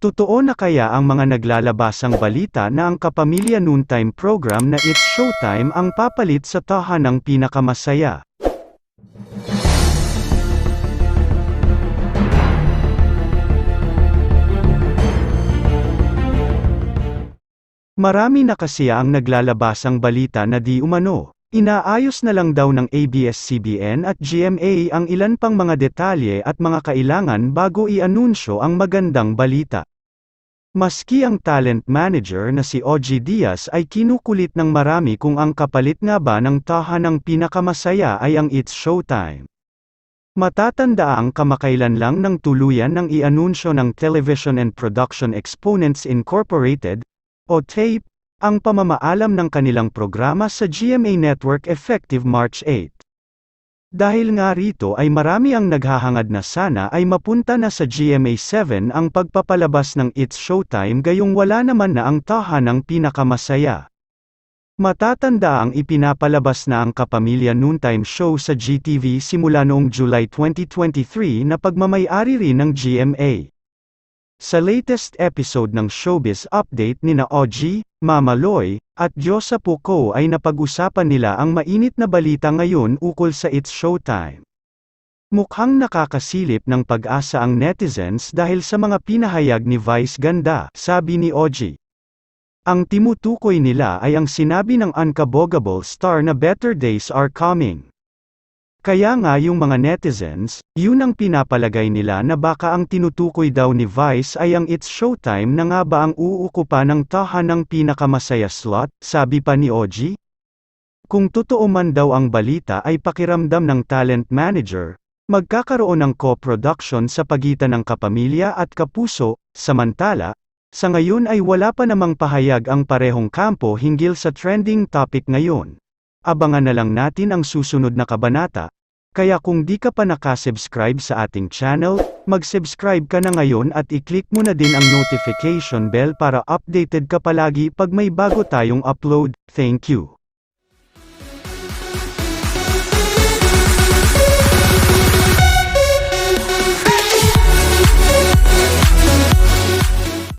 Totoo na kaya ang mga naglalabasang balita na ang Kapamilya Noontime program na It's Showtime ang papalit sa tahanang pinakamasaya? Marami na kasi ang naglalabasang balita na di umano. Inaayos na lang daw ng ABS-CBN at GMA ang ilan pang mga detalye at mga kailangan bago i-anunsyo ang magandang balita. Maski ang talent manager na si OG Diaz ay kinukulit ng marami kung ang kapalit nga ba ng tahanang pinakamasaya ay ang It's Showtime. Matatanda ang kamakailan lang ng tuluyan ng i-anunsyo ng Television and Production Exponents Incorporated, o TAPE, ang pamamaalam ng kanilang programa sa GMA Network effective March 8. Dahil nga rito ay marami ang naghahangad na sana ay mapunta na sa GMA 7 ang pagpapalabas ng It's Showtime gayong wala naman na ang tahanang pinakamasaya. Matatanda ang ipinapalabas na ang Kapamilya Noontime Show sa GTV simula noong July 2023 na pagmamayari rin ng GMA. Sa latest episode ng Showbiz Update nina OG, Mama Loy, at Diyosa Poco ay napag-usapan nila ang mainit na balita ngayon ukol sa It's Showtime. Mukhang nakakasilip ng pag-asa ang netizens dahil sa mga pinahayag ni Vice Ganda, sabi ni OG. Ang timutukoy nila ay ang sinabi ng unkabogable star na better days are coming. Kaya nga yung mga netizens, yun ang pinapalagay nila na baka ang tinutukoy daw ni Vice ay ang It's Showtime na nga ba ang uukupa ng tahanang pinakamasaya slot, sabi pa ni OG? Kung totoo man daw ang balita ay pakiramdam ng talent manager, magkakaroon ng co-production sa pagitan ng kapamilya at kapuso, samantala, sa ngayon ay wala pa namang pahayag ang parehong kampo hinggil sa trending topic ngayon. Abangan na lang natin ang susunod na kabanata. Kaya kung di ka pa nakasubscribe sa ating channel, mag-subscribe ka na ngayon at i-click mo na din ang notification bell para updated ka palagi pag may bago tayong upload. Thank you.